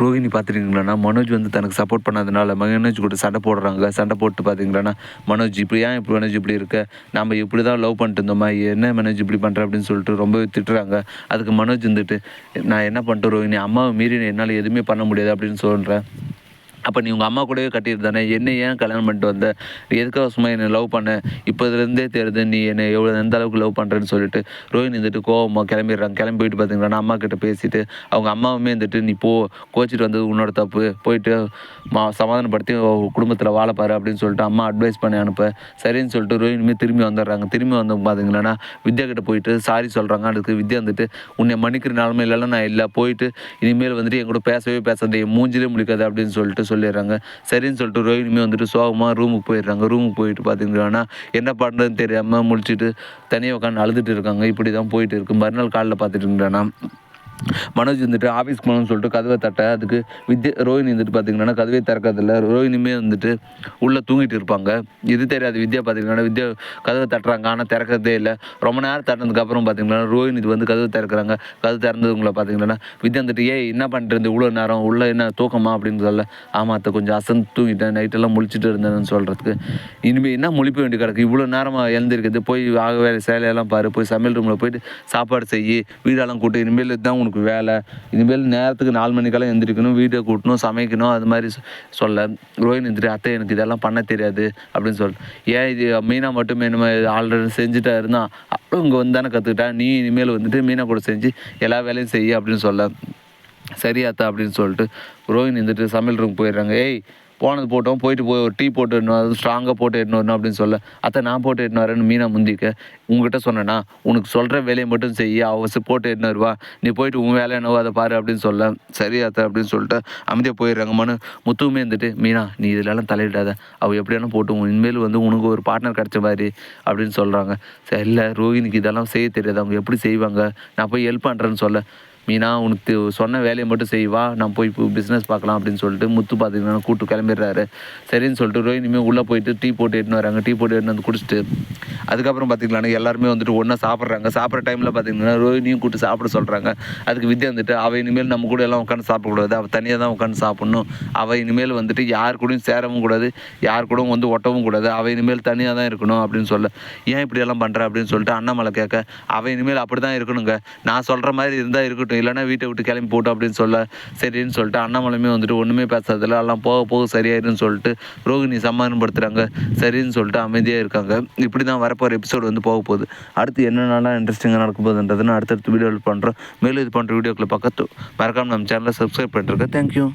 ரோஹிணி பார்த்துருக்கீங்களாண்ணா? மனோஜ் வந்து தனக்கு சப்போர்ட் பண்ணாதனால மனோஜ் கூட சண்டை போடுறாங்க. சண்டை போட்டு பார்த்தீங்களா மனோஜ் இப்படி ஏன் இப்படி மனோஜ் இப்படி இருக்க? நம்ம இப்படி தான் லவ் பண்ணிட்டு இருந்தோமா? என்ன மனோஜ் இப்படி பண்ணுற அப்படின்னு சொல்லிட்டு ரொம்பவே திட்டுறாங்க. அதுக்கு மனோஜ் வந்துட்டு நான் என்ன பண்ணிட்டு ரோஹிணி அம்மாவை மீறி என்னால் எதுவுமே பண்ண முடியாது அப்படின்னு சொல்கிறேன் அப்போ நீ உங்கள் அம்மா கூடவே கட்டிட்டு தானே? என்னை ஏன் கல்யாணம் பண்ணிட்டு வந்த? எதுக்காக சும்மா என்னை லவ் பண்ண? இப்போதுலேருந்தே தெரியுது நீ என்னை எவ்வளோ எந்த அளவுக்கு லவ் பண்ணுறேன்னு சொல்லிட்டு ரோஹின் இருந்துட்டு கோவமாக கிளம்பிடுறாங்க. கிளம்பி போயிட்டு பார்த்தீங்கன்னா அம்மா கிட்ட பேசிட்டு அவங்க அம்மாவுமே இருந்துட்டு நீ போ கோச்சிட்டு வந்தது உன்னோட தப்பு. போயிட்டு மா சமாதானப்படுத்தி குடும்பத்தில் வாழப்பாரு அப்படின்னு சொல்லிட்டு அம்மா அட்வைஸ் பண்ணி அனுப்ப. சரின்னு சொல்லிட்டு ரோஹினுமே திரும்பி வந்துடுறாங்க. திரும்பி வந்து பார்த்தீங்கன்னா வித்யா கிட்ட போயிட்டு சாரி சொல்கிறாங்க அதுக்கு வித்யா வந்துட்டு உன்னை மன்னிக்கிற நிலமையிலலாம் நான் இல்லை. போயிட்டு இனிமேல் வந்துட்டு என் கூட பேசவே பேசாத மூஞ்சிலே முடிக்காது அப்படின்னு சொல்லிட்டு சொல்லிடுறாங்க. சரின்னு சொல்லிட்டு ரோஹினியுமே வந்துட்டு சோகமாக ரூமுக்கு போயிடுறாங்க. ரூமுக்கு போயிட்டு பார்த்தீங்கன்னா என்ன பண்ணுறதுன்னு தெரியாமல் முழிச்சிட்டு தனியாக உட்காந்து அழுதுட்டு இருக்காங்க. இப்படி தான் போயிட்டு இருக்கு. மறுநாள் காலையில் பார்த்துட்டு இருந்தேன்னா மனோஜ் வந்துட்டு ஆஃபீஸ்க்கு போகணும்னு சொல்லிட்டு கதவை தட்ட அதுக்கு வித்யா ரோஹினி வந்துட்டு பார்த்தீங்கன்னா கதவை திறக்கறதில்ல. ரோஹினியுமே வந்துட்டு உள்ளே தூங்கிட்டு இருப்பாங்க. இது தெரியாது வித்யா பார்த்தீங்கன்னா வித்யா கதவை தட்டுறாங்க. ஆனால் திறக்கிறதே இல்லை. ரொம்ப நேரம் தட்டினதுக்கு அப்புறம் பார்த்தீங்கன்னா ரோஹினி வந்து கதவை திறக்கிறாங்க. கதவு திறந்தவங்களை பார்த்தீங்கன்னா வித்யா வந்துட்டு ஏய் என்ன பண்ணிட்டு இருந்து? இவ்வளோ நேரம் உள்ளே என்ன தூக்கமா? அப்படின்னு சொல்ல ஆமாம் அத்தை கொஞ்சம் அசந்து தூங்கிட்டேன். நைட்டெல்லாம் முழிச்சிட்டு இருந்தேன்னு சொல்கிறதுக்கு இனிமேல் என்ன முழிப்ப வேண்டி கிடக்கு? இவ்வளோ நேரமாக எழுந்திருக்குது போய் ஆக வேலை சேலையெல்லாம் பாரு. போய் சமையல் ரூமில் போயிட்டு சாப்பாடு செய்யி வீடெல்லாம் கூட்டு. இனிமேல் தான் உனக்கு வேலை. இனிமேல் நேரத்துக்கு நாலு மணிக்கெல்லாம் எந்திரிக்கணும் வீடியோ கூட்டணும் சமைக்கணும் அது மாதிரி சொ- சொல்ல. ரோஹின் எந்திரி அத்தை எனக்கு இதெல்லாம் பண்ண தெரியாது அப்படின்னு சொல்லிட்டு ஏன் இது மீனா மட்டும் என்னமோ ஆல்ரெடி செஞ்சுட்டா இருந்தா அப்புறம் இங்கே வந்து தானே கற்றுக்கிட்டா நீ இனிமேல் வந்துட்டு மீனா கூட செஞ்சு எல்லா வேலையும் செய்ய அப்படின்னு சொல்ல. சரியாத்தா அப்படின்னு சொல்லிட்டு ரோஹின் இருந்துட்டு சமையல் ரூம் போயிடுறாங்க. ஏய் போனது போட்டோம் போயிட்டு போய் ஒரு டீ போட்டு எடுணும் அது ஸ்ட்ராங்காக போட்டு எடுணும் வரணும் அப்படின்னு சொல்ல. அத்தை நான் போட்டு எடுத்துன்னு வரேன்னு மீனா முந்திக்க உங்ககிட்ட சொன்னேன்னா உனக்கு சொல்கிற வேலையை மட்டும் செய்ய அவசரம் போட்டு எடுன்னு வருவா. நீ போயிட்டு உன் வேலை என்னவோ அதை பாரு அப்படின்னு சொல்ல. சரி அத்தை அப்படின்னு சொல்லிட்டு அமைதியாக போயிடுறாங்கம்மான்னு முத்துவுமே இருந்துட்டு மீனா நீ இதிலலாம் தலையிடாத. அவள் எப்படியான போட்டு உன் இனிமேல் வந்து உனக்கு ஒரு பார்ட்னர் கிடச்ச மாதிரி அப்படின்னு சொல்கிறாங்க சரி இல்லை ரோஹினிக்கு இதெல்லாம் செய்ய தெரியாது. அவங்க எப்படி செய்வாங்க? நான் போய் ஹெல்ப் பண்ணுறேன்னு சொல்ல. மீனா உனக்கு சொன்ன வேலையை மட்டும் செய்வா நான் போய் இப்போ பிஸ்னஸ் பார்க்கலாம் அப்படின்னு சொல்லிட்டு முத்து பார்த்திங்கன்னா கூட்டு கிளம்பிடுறாரு. சரின்னு சொல்லிட்டு ரோஹினிமே உள்ளே போயிட்டு டீ போட்டு எடுத்துன்னு வராங்க. டீ போட்டு எடுத்து வந்து குடிச்சிட்டு அதுக்கப்புறம் பார்த்தீங்கன்னா எல்லாருமே வந்துட்டு ஒன்றா சாப்பிட்றாங்க. சாப்பிட்ற டைமில் பார்த்தீங்கன்னா ரோஹினியும் கூட்டு சாப்பிட சொல்கிறாங்க அதுக்கு வித்யா வந்துட்டு அவள் இனிமேல் நம்ம கூட எல்லாம் உட்காந்து சாப்பிடக்கூடாது. அவள் தனியாக தான் உட்காந்து சாப்பிட்ணும். அவள் இனிமேல் வந்துட்டு யார் கூடயும் சேரவும் கூடாது. யார் கூடவும் வந்து ஒட்டவும் கூடாது. அவள் இனிமேல் தனியாக தான் இருக்கணும் அப்படின்னு சொல்ல ஏன் இப்படியெல்லாம் பண்ணுறா பண்ணுற அப்படின்னு சொல்லிட்டு அண்ணாமலை கேட்க அவள் இனிமேல் அப்படி தான் இருக்கணுங்க. நான் சொல்கிற மாதிரி இருந்தால் இருக்கட்டும். இல்லைன்னா வீட்டை விட்டு கிளம்பி போட்டோம் அப்படின்னு சொல்ல சரின்னு சொல்லிட்டு அண்ணாமலையுமே வந்துட்டு ஒன்றுமே பேசுறதில்ல எல்லாம் போக போக சரியாயிருன்னு சொல்லிட்டு ரோகிணி சமாதானப்படுத்துகிறாங்க சரின்னு சொல்லிட்டு அமைதியாக இருக்காங்க. இப்படி தான் வரப்போகிற எபிசோடு வந்து போக போகுது. அடுத்து என்னென்னலாம் இன்ட்ரெஸ்டிங்காக நடக்க போகுதுன்றதுன்னு அடுத்தடுத்து வீடியோவில் பண்ணுறோம் மேலும் இது பண்ணுற வீடியோக்களை பக்கத்து மறக்காமல் நம்ம சேனலை சப்ஸ்கிரைப் பண்ணிட்டுருக்கேன் தேங்க்யூ